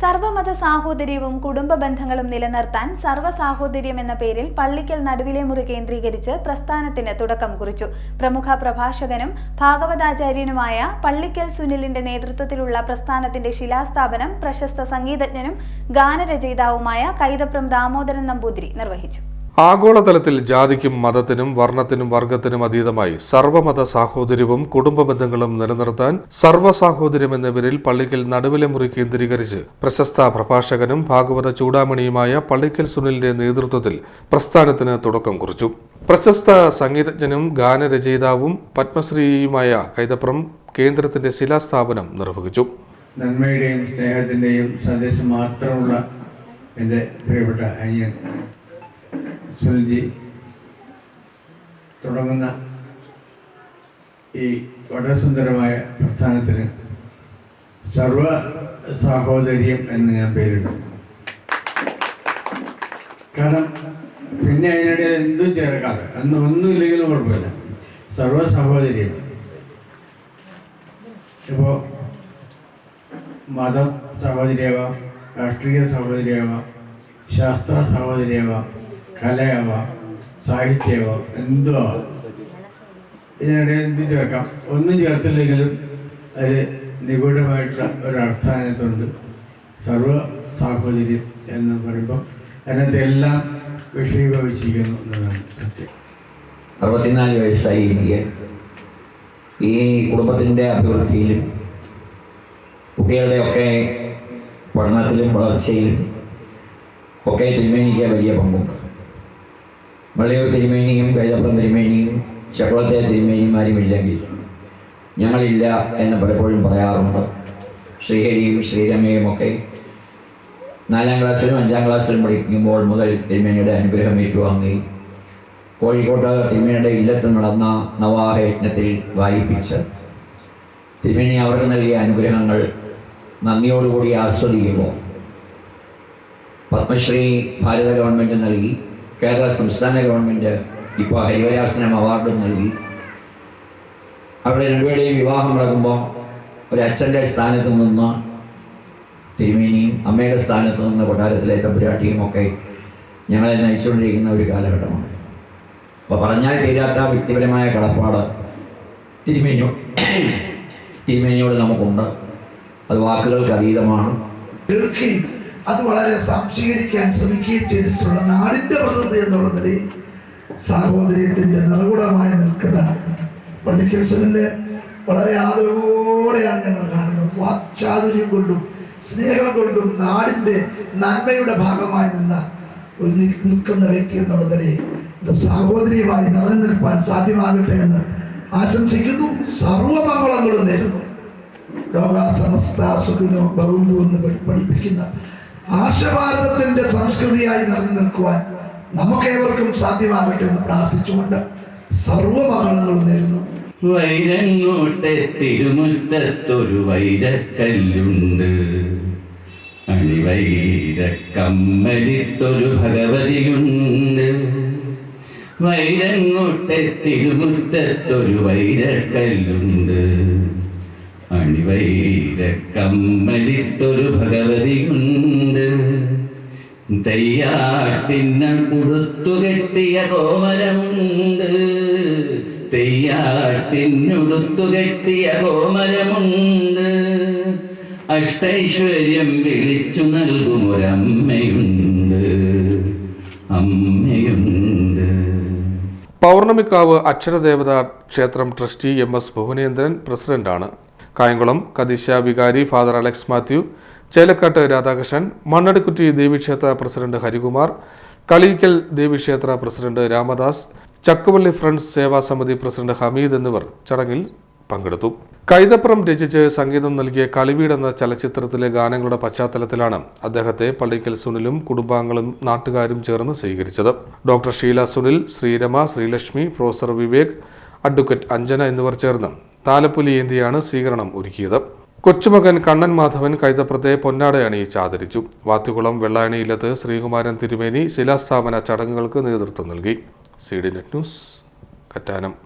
സർവമത സാഹോദര്യവും കുടുംബ ബന്ധങ്ങളും നിലനിർത്താൻ സർവസാഹോദര്യം എന്ന പേരിൽ പള്ളിക്കൽ നടുവിലെ മുറി കേന്ദ്രീകരിച്ച് പ്രസ്ഥാനത്തിന് തുടക്കം കുറിച്ചു. പ്രമുഖ പ്രഭാഷകനും ഭാഗവതാചാര്യനുമായ പള്ളിക്കൽ സുനിലിന്റെ നേതൃത്വത്തിലുള്ള പ്രസ്ഥാനത്തിന്റെ ശിലാസ്ഥാപനം പ്രശസ്ത സംഗീതജ്ഞനും ഗാനരചയിതാവുമായ കൈതപ്രം ദാമോദരൻ നമ്പൂതിരി നിർവഹിച്ചു. ആഗോളതലത്തിൽ ജാതിക്കും മതത്തിനും വർണത്തിനും വർഗത്തിനും അതീതമായി സർവമത സാഹോദര്യവും കുടുംബ ബന്ധങ്ങളും നിലനിർത്താൻ സർവസാഹോദര്യം എന്ന പേരിൽ പള്ളിക്കൽ നടുവിലെ മുറി കേന്ദ്രീകരിച്ച് പ്രശസ്ത പ്രഭാഷകനും ഭാഗവത ചൂടാമണിയുമായ പള്ളിക്കൽ സുനിലിന്റെ നേതൃത്വത്തിൽ പ്രസ്ഥാനത്തിന് തുടക്കം കുറിച്ചു. പ്രശസ്ത സംഗീതജ്ഞനും ഗാനരചയിതാവും പത്മശ്രീയുമായ കൈതപ്രം കേന്ദ്രത്തിന്റെ ശിലാസ്ഥാപനം നിർവഹിച്ചു. നന്മയുടെയും സ്നേഹത്തിന്റെയും സന്ദേശം മാത്രമുള്ള എന്റെ പ്രിയപ്പെട്ട അനിയൻ സുനിൽജി തുടങ്ങുന്ന ഈ വളരെ സുന്ദരമായ പ്രസ്ഥാനത്തിന് സർവ സാഹോദര്യം എന്ന് ഞാൻ പേരിടും കാരണം പിന്നെ അതിനിടയിൽ എന്തും ചേർക്കാതെ അന്ന് ഒന്നുമില്ലെങ്കിലും കുഴപ്പമില്ല. സർവ സാഹോദര്യം. ഇപ്പോൾ മതം സഹോദരിയാവാം രാഷ്ട്രീയ സഹോദരിയാവാം ശാസ്ത്ര സഹോദരിയാവാം കലയാവാം സാഹിത്യമോ എന്തോ. ഇതിനിടയിൽ എന്ത് ചേർക്കാം ഒന്നും ചേർത്തില്ലെങ്കിലും അതിൽ നിഗൂഢമായിട്ടുള്ള ഒരു അർത്ഥാനത്തുണ്ട് സർവ സാഹോദര്യം എന്ന് പറയുമ്പോൾ അതിനകത്ത് എല്ലാം വിഷയീഭവിച്ചിരിക്കുന്നു എന്നതാണ് സത്യം. അറുപത്തിനാല് വയസ്സായി എനിക്ക്. ഈ കുടുംബത്തിന്റെ അഭിവൃദ്ധിയിലും കുട്ടികളുടെയൊക്കെ പഠനത്തിലും വളർച്ചയിലും ഒക്കെ തിരുമേനിക്ക് വലിയ പങ്കുണ്ട്. വള്ളിയൂർ തിരുമേനിയും കൈതപ്പുറം തിരുമേനിയും ചക്കുളത്തെ തിരുമേനിമാരുമില്ലെങ്കിൽ ഞങ്ങളില്ല എന്ന് പലപ്പോഴും പറയാറുണ്ട്. ശ്രീഹരിയും ശ്രീരമയും ഒക്കെ നാലാം ക്ലാസ്സിലും അഞ്ചാം ക്ലാസ്സിലും പഠിക്കുമ്പോൾ മുതൽ തിരുമേനിയുടെ അനുഗ്രഹം ഏറ്റുവാങ്ങി കോഴിക്കോട്ട് തിരുമേനിയുടെ ഇല്ലത്ത് നടന്ന നവാഹ യജ്ഞത്തിൽ വായിപ്പിച്ച് തിരുമേനി അവർക്ക് നൽകിയ അനുഗ്രഹങ്ങൾ നന്ദിയോടുകൂടി ആസ്വദിക്കുമ്പോൾ പത്മശ്രീ ഭാരത ഗവൺമെന്റ് നൽകി. കേരള സംസ്ഥാന ഗവൺമെന്റ് ഇപ്പോൾ ഹരിവരാസനം അവാർഡും നൽകി. അവിടെ രണ്ടുപേരുടെയും വിവാഹം നടക്കുമ്പോൾ ഒരു അച്ഛന്റെ സ്ഥാനത്ത് നിന്ന് തിരുമേനിയും അമ്മയുടെ സ്ഥാനത്ത് നിന്ന് കൊട്ടാരത്തിലെ തമ്പുരാട്ടിയും ഒക്കെ ഞങ്ങളെ നയിച്ചുകൊണ്ടിരിക്കുന്ന ഒരു കാലഘട്ടമാണ്. അപ്പോൾ പറഞ്ഞാൽ തീരാത്ത വ്യക്തിപരമായ കടപ്പാട് തിരുമേനിയോ തിരുമേനിയോട് നമുക്കുണ്ട്. അത് വാക്കുകൾക്ക് അതീതമാണ്. കേൾക്കുകയും അത് വളരെ സംശീകരിക്കാൻ ശ്രമിക്കുകയും ചെയ്തിട്ടുള്ള നാടിന്റെ പ്രതിനിധി എന്നുള്ള നിലയിൽ സഹോദര്യത്തിന്റെ നിറകുടമായി നിൽക്കുന്ന പള്ളിക്കൽ സുനിലെ വളരെ ആദരവോടെയാണ് ഞങ്ങൾ കാണുന്നത്. വാക്ചാതുര്യം കൊണ്ടും സ്നേഹം കൊണ്ടും നാടിന്റെ നന്മയുടെ ഭാഗമായി നിന്ന ഒരു നിൽക്കുന്ന വ്യക്തി എന്നുള്ള നിലയിൽ സഹോദരിയുമായി നിലനിൽപ്പാൻ സാധ്യമാകട്ടെ എന്ന് ആശംസിക്കുന്നു. സർവമംഗളങ്ങളും നേരുന്നു. ലോക സമസ്ത സുഖിനോ ബഹുന്നു എന്ന് പഠിപ്പിക്കുന്ന ആശഭാരതത്തിന്റെ സംസ്കൃതിയായി നിറഞ്ഞു നിൽക്കുവാൻ നമുക്കേവർക്കും സാധ്യമാകട്ടെ എന്ന് പ്രാർത്ഥിച്ചുകൊണ്ട് സർവമംഗളങ്ങളും നേരുന്നു. വൈരങ്ങോട്ടെ തിരുമുറ്റത്തൊരു വൈരക്കല്ലുണ്ട്. അണിവൈരക്കമ്മലിത്തൊരു ഭഗവതിയുണ്ട്. വൈരങ്ങോട്ടെ തിരുമുറ്റത്തൊരു വൈരക്കല്ലുണ്ട്. അണിവൈരക്കമ്മലിട്ടൊരു ഭഗവതിയുണ്ട്. തെയ്യാട്ടിന്ന കൊടുത്തു കെട്ടിയ കോമരമുണ്ട്. തെയ്യാട്ടിനുടുത്തു കെട്ടിയ കോമരമുണ്ട്. അഷ്ടൈശ്വര്യം വിളിച്ചു നൽകും ഒരമ്മയുണ്ട് അമ്മയുണ്ട്. പൗർണമിക്കാവ് അക്ഷരദേവത ക്ഷേത്രം ട്രസ്റ്റി എം എസ് ഭുവനേന്ദ്രൻ പ്രസിഡന്റാണ്. കായംകുളം കദിശ വികാരി father Alex Mathew Chelakkattu Radhakrishnan Mannadikkutty ദേവീക്ഷേത്ര president Harikumar Kaliyikkal ദേവീക്ഷേത്ര president Ramdas Chakkuvally friends Seva Samithi president Hameed എന്നിവർ ചടങ്ങിൽ പങ്കെടുത്തു. കൈതപ്പുറം രചിച്ച് സംഗീതം നൽകിയ കളിവീട് എന്ന ചലച്ചിത്രത്തിലെ ഗാനങ്ങളുടെ പശ്ചാത്തലത്തിലാണ് അദ്ദേഹത്തെ പള്ളിക്കൽ സുനിലും കുടുംബാംഗങ്ങളും നാട്ടുകാരും ചേർന്ന് സ്വീകരിച്ചത്. Doctor Sheela Sunil Sreerama Sreelakshmi professor Vivek advocate Anjana എന്നിവർ ചേർന്ന് താലപ്പൊലി ഏന്തിയാണ് സ്വീകരണം ഒരുക്കിയത്. കൊച്ചുമകൻ കണ്ണൻ മാധവൻ കൈതപ്രത്തെ പൊന്നാട അണിയിച്ച് ആദരിച്ചു. വാത്തുകുളം വെള്ളായണിയിലത്ത് ശ്രീകുമാരൻ തിരുമേനി ശിലാസ്ഥാപന ചടങ്ങുകൾക്ക് നേതൃത്വം നൽകി. C D net news Kattanam.